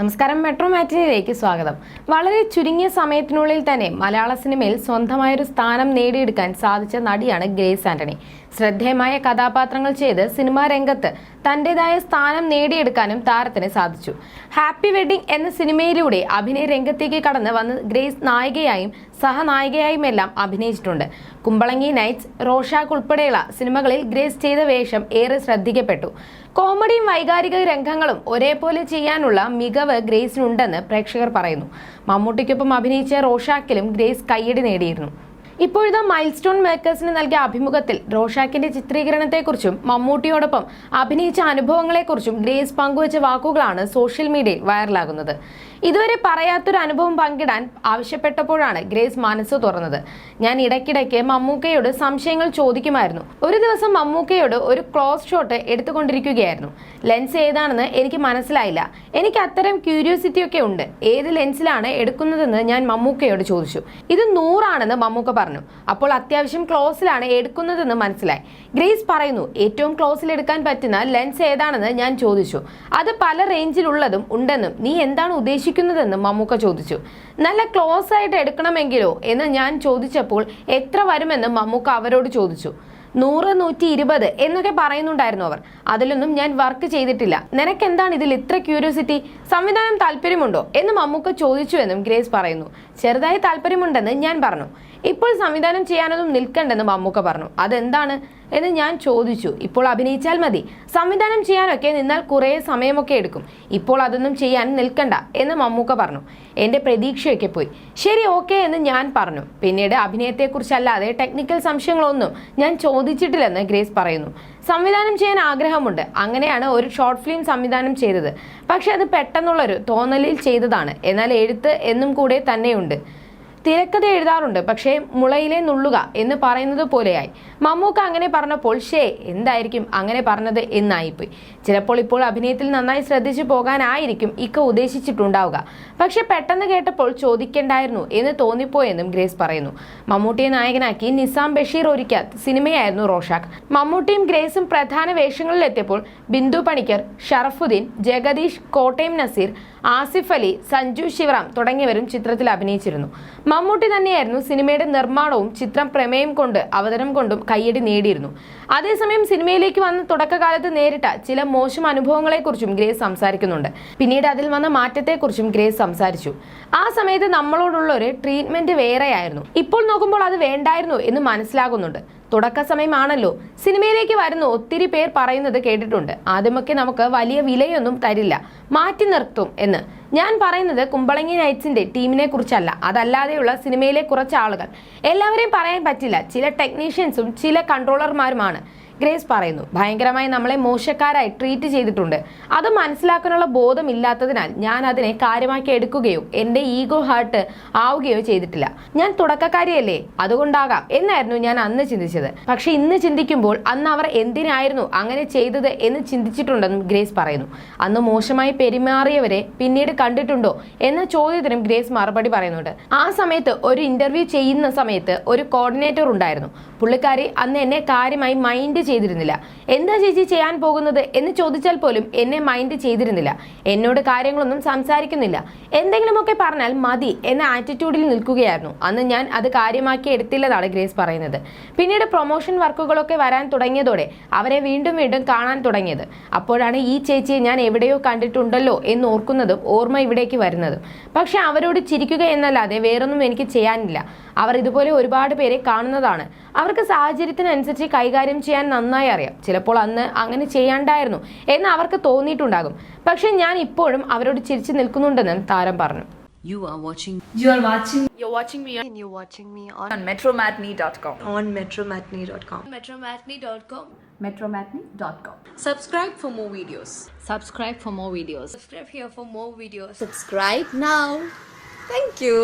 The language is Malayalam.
നമസ്കാരം. മെട്രോ മാറ്റിനിലേക്ക് സ്വാഗതം. വളരെ ചുരുങ്ങിയ സമയത്തിനുള്ളിൽ തന്നെ മലയാള സിനിമയിൽ സ്വന്തമായൊരു സ്ഥാനം നേടിയെടുക്കാൻ സാധിച്ച നടിയാണ് ഗ്രേസ് ആന്റണി. ശ്രദ്ധേയമായ കഥാപാത്രങ്ങൾ ചെയ്ത് സിനിമാ രംഗത്ത് തന്റേതായ സ്ഥാനം നേടിയെടുക്കാനും താരത്തിന് സാധിച്ചു. ഹാപ്പി വെഡിംഗ് എന്ന സിനിമയിലൂടെ അഭിനയ രംഗത്തേക്ക് കടന്ന് വന്ന് ഗ്രേസ് നായികയായും സഹനായികയായും എല്ലാം അഭിനയിച്ചിട്ടുണ്ട്. കുമ്പളങ്ങി നൈറ്റ്സ് റോഷാക്ക് ഉൾപ്പെടെയുള്ള സിനിമകളിൽ ഗ്രേസ് ചെയ്ത വേഷം ഏറെ ശ്രദ്ധിക്കപ്പെട്ടു. കോമഡിയും വൈകാരിക രംഗങ്ങളും ഒരേപോലെ ചെയ്യാനുള്ള മികവ് ഗ്രേസിനുണ്ടെന്ന് പ്രേക്ഷകർ പറയുന്നു. മമ്മൂട്ടിക്കൊപ്പം അഭിനയിച്ച റോഷാക്കിലും ഗ്രേസ് കയ്യടി നേടിയിരുന്നു. ഇപ്പോഴത്തെ മൈൽ സ്റ്റോൺ മേക്കേഴ്സിന് നൽകിയ അഭിമുഖത്തിൽ റോഷാക്കിന്റെ ചിത്രീകരണത്തെക്കുറിച്ചും മമ്മൂട്ടിയോടൊപ്പം അഭിനയിച്ച അനുഭവങ്ങളെക്കുറിച്ചും ഗ്രേസ് പങ്കുവച്ച വാക്കുകളാണ് സോഷ്യൽ മീഡിയയിൽ വൈറലാകുന്നത്. ഇതുവരെ പറയാത്തൊരു അനുഭവം പങ്കിടാൻ ആവശ്യപ്പെട്ടപ്പോഴാണ് ഗ്രേസ് മനസ്സ് തുറന്നത്. ഞാൻ ഇടയ്ക്കിടയ്ക്ക് മമ്മൂക്കയോട് സംശയങ്ങൾ ചോദിക്കുമായിരുന്നു. ഒരു ദിവസം മമ്മൂക്കയോട് ഒരു ക്ലോസ് ഷോട്ട് എടുത്തുകൊണ്ടിരിക്കുകയായിരുന്നു. ലെൻസ് ഏതാണെന്ന് എനിക്ക് മനസ്സിലായില്ല. എനിക്ക് അത്തരം ക്യൂരിയോസിറ്റി ഒക്കെ ഉണ്ട്. ഏത് ലെൻസിലാണ് എടുക്കുന്നതെന്ന് ഞാൻ മമ്മൂക്കയോട് ചോദിച്ചു. ഇത് നൂറാണെന്ന് മമ്മൂക്ക പറഞ്ഞു. അപ്പോൾ അത്യാവശ്യം ക്ലോസിലാണ് എടുക്കുന്നതെന്ന് മനസ്സിലായി. ഗ്രേസ് പറയുന്നു ഏറ്റവും ക്ലോസിൽ എടുക്കാൻ പറ്റുന്ന ലെൻസ് ഏതാണെന്ന് ഞാൻ ചോദിച്ചു. അത് പല റേഞ്ചിലുള്ളതും ഉണ്ടെന്നും നീ എന്താണ് ഉദ്ദേശിക്കുന്നതെന്നും മമ്മൂക്ക ചോദിച്ചു. നല്ല ക്ലോസ് ആയിട്ട് എടുക്കണമെങ്കിലോ എന്ന് ഞാൻ ചോദിച്ചപ്പോൾ എത്ര വരുമെന്ന് മമ്മൂക്ക അവരോട് ചോദിച്ചു. നൂറ് നൂറ്റി ഇരുപത് എന്നൊക്കെ പറയുന്നുണ്ടായിരുന്നു അവർ. അതിലൊന്നും ഞാൻ വർക്ക് ചെയ്തിട്ടില്ല. നിനക്ക് എന്താണ് ഇതിൽ ഇത്ര ക്യൂരിയോസിറ്റി സംവിധാനം താല്പര്യമുണ്ടോ? എന്ന് മമ്മൂക്ക ചോദിച്ചു എന്നും ഗ്രേസ് പറയുന്നു. ചെറുതായി താല്പര്യമുണ്ടെന്ന് ഞാൻ പറഞ്ഞു. ഇപ്പോൾ സംവിധാനം ചെയ്യാനൊന്നും നിൽക്കണ്ടെന്ന് മമ്മൂക്ക പറഞ്ഞു. അതെന്താണ് എന്ന് ഞാൻ ചോദിച്ചു. ഇപ്പോൾ അഭിനയിച്ചാൽ മതി. സംവിധാനം ചെയ്യാനൊക്കെ നിന്നാൽ കുറേ സമയമൊക്കെ എടുക്കും. ഇപ്പോൾ അതൊന്നും ചെയ്യാൻ നിൽക്കണ്ട എന്ന് മമ്മൂക്ക പറഞ്ഞു. എന്റെ പ്രതീക്ഷയൊക്കെ പോയി. ശരി ഓക്കെ എന്ന് ഞാൻ പറഞ്ഞു. പിന്നീട് അഭിനയത്തെക്കുറിച്ചല്ലാതെ ടെക്നിക്കൽ സംശയങ്ങളൊന്നും ഞാൻ ചോദിച്ചിട്ടില്ലെന്ന് ഗ്രേസ് പറയുന്നു. സംവിധാനം ചെയ്യാൻ ആഗ്രഹമുണ്ട്. അങ്ങനെയാണ് ഒരു ഷോർട്ട് ഫിലിം സംവിധാനം ചെയ്തത്. പക്ഷെ അത് പെട്ടെന്നുള്ളൊരു തോന്നലിൽ ചെയ്തതാണ്. എന്നാൽ എഴുത്ത് എന്നും കൂടെ തന്നെയുണ്ട്. തിരക്കഥ എഴുതാറുണ്ട്. പക്ഷേ മുളയിലെ നുള്ളുക എന്ന് പറയുന്നത് പോലെയായി. മമ്മൂക്ക അങ്ങനെ പറഞ്ഞപ്പോൾ ഷേ എന്തായിരിക്കും അങ്ങനെ പറഞ്ഞത് എന്നായിപ്പോയി. ചിലപ്പോൾ ഇപ്പോൾ അഭിനയത്തിൽ നന്നായി ശ്രദ്ധിച്ചു പോകാനായിരിക്കും ഇക്ക ഉദ്ദേശിച്ചിട്ടുണ്ടാവുക. പക്ഷെ പെട്ടെന്ന് കേട്ടപ്പോൾ ചോദിക്കേണ്ടായിരുന്നു എന്ന് തോന്നിപ്പോയെന്നും ഗ്രേസ് പറയുന്നു. മമ്മൂട്ടിയെ നായകനാക്കി നിസാം ബഷീർ ഒരുക്കിയ സിനിമയായിരുന്നു റോഷാക്ക്. മമ്മൂട്ടിയും ഗ്രേസും പ്രധാന വേഷങ്ങളിലെത്തിയപ്പോൾ ബിന്ദു പണിക്കർ ഷറഫുദ്ദീൻ ജഗദീഷ് കോട്ടയം നസീർ ആസിഫ് അലി സഞ്ജു ശിവറാം തുടങ്ങിയവരും ചിത്രത്തിൽ അഭിനയിച്ചിരുന്നു. മമ്മൂട്ടി തന്നെയായിരുന്നു സിനിമയുടെ നിർമ്മാണവും ചിത്രം പ്രമേയം കൊണ്ട് അവതരണം കൊണ്ടും കയ്യടി നേടിയിരുന്നു. അതേസമയം സിനിമയിലേക്ക് വന്ന തുടക്കകാലത്ത് നേരിട്ട ചില മോശം അനുഭവങ്ങളെക്കുറിച്ചും ഗ്രേസ് സംസാരിക്കുന്നുണ്ട്. പിന്നീട് അതിൽ വന്ന മാറ്റത്തെക്കുറിച്ചും ഗ്രേസ് സംസാരിച്ചു. ആ സമയത്ത് നമ്മളോടുള്ള ഒരു ട്രീറ്റ്മെന്റ് വേറെയായിരുന്നു. ഇപ്പോൾ നോക്കുമ്പോൾ അത് വേണ്ടായിരുന്നു എന്ന് മനസ്സിലാകുന്നുണ്ട്. തുടക്ക സമയമാണല്ലോ സിനിമയിലേക്ക് വരുന്ന. ഒത്തിരി പേർ പറയുന്നത് കേട്ടിട്ടുണ്ട്. ആദ്യമൊക്കെ നമുക്ക് വലിയ വിലയൊന്നും തരില്ല. മാറ്റി നിർത്തും എന്ന്. ഞാൻ പറയുന്നത് കുമ്പളങ്ങി നൈറ്റ്സിന്റെ ടീമിനെ കുറിച്ചല്ല. അതല്ലാതെയുള്ള സിനിമയിലെ കുറച്ച് ആളുകൾ. എല്ലാവരെയും പറയാൻ പറ്റില്ല. ചില ടെക്നീഷ്യൻസും ചില കൺട്രോളർമാരുമാണ് ഗ്രേസ് പറയുന്നു ഭയങ്കരമായി നമ്മളെ മോശക്കാരായി ട്രീറ്റ് ചെയ്തിട്ടുണ്ട്. അത് മനസ്സിലാക്കാനുള്ള ബോധം ഇല്ലാത്തതിനാൽ ഞാൻ അതിനെ കാര്യമാക്കി എടുക്കുകയോ എന്റെ ഈഗോ ഹാർട്ട് ആവുകയോ ചെയ്തിട്ടില്ല. ഞാൻ തുടക്കക്കാരിയല്ലേ? അതുകൊണ്ടാകാം. എന്നായിരുന്നു ഞാൻ അന്ന് ചിന്തിച്ചത്. പക്ഷെ ഇന്ന് ചിന്തിക്കുമ്പോൾ അന്ന് അവർ എന്തിനായിരുന്നു അങ്ങനെ ചെയ്തത് എന്ന് ചിന്തിച്ചിട്ടുണ്ടെന്നും ഗ്രേസ് പറയുന്നു. അന്ന് മോശമായി പെരുമാറിയവരെ പിന്നീട് കണ്ടിട്ടുണ്ടോ? എന്ന ചോദ്യത്തിനും ഗ്രേസ് മറുപടി പറയുന്നുണ്ട്. ആ സമയത്ത് ഒരു ഇന്റർവ്യൂ ചെയ്യുന്ന സമയത്ത് ഒരു കോർഡിനേറ്റർ ഉണ്ടായിരുന്നു. പുള്ളിക്കാരി അന്ന് എന്നെ കാര്യമായി മൈൻഡ് ചെയ്തിരുന്നില്ല. എന്താ ചേച്ചി ചെയ്യാൻ പോകുന്നത് എന്ന് ചോദിച്ചാൽ പോലും എന്നെ മൈൻഡ് ചെയ്തിരുന്നില്ല. എന്നോട് കാര്യങ്ങളൊന്നും സംസാരിക്കുന്നില്ല. എന്തെങ്കിലുമൊക്കെ പറഞ്ഞാൽ മതി എന്ന ആറ്റിറ്റ്യൂഡിൽ നിൽക്കുകയായിരുന്നു. അന്ന് ഞാൻ അത് കാര്യമാക്കി എടുത്തില്ലെന്നാണ് ഗ്രേസ് പറയുന്നത്. പിന്നീട് പ്രൊമോഷൻ വർക്കുകളൊക്കെ വരാൻ തുടങ്ങിയതോടെ അവരെ വീണ്ടും വീണ്ടും കാണാൻ തുടങ്ങിയത്. അപ്പോഴാണ് ഈ ചേച്ചിയെ ഞാൻ എവിടെയോ കണ്ടിട്ടുണ്ടല്ലോ എന്ന് ഓർക്കുന്നതും ഓർമ്മ ഇവിടേക്ക് വരുന്നതും. പക്ഷെ അവരോട് ചിരിക്കുക എന്നല്ലാതെ വേറൊന്നും എനിക്ക് ചെയ്യാനില്ല. അവർ ഇതുപോലെ ഒരുപാട് പേരെ കാണുന്നതാണ്. അവർക്ക് സാഹചര്യത്തിനനുസരിച്ച് കൈകാര്യം ചെയ്യാൻ നന്നായി അറിയാം ചിലപ്പോൾ അന്ന് അങ്ങനെ ചെയ്യാണ്ടായിരുന്നു എന്ന് അവർക്ക് തോന്നിയിട്ടുണ്ടാകും പക്ഷെ ഞാൻ ഇപ്പോഴും അവരോട് ചിരിച്ചു നിൽക്കുന്നുണ്ടെന്ന് താരം പറഞ്ഞു You are watching You are watching You're watching me and you're watching me on, on metromatney.com. on metromatney.com. metromatney.com. Metromatney.com. Subscribe for more videos. subscribe for more videos. Subscribe here for more videos. Subscribe now. Thank you.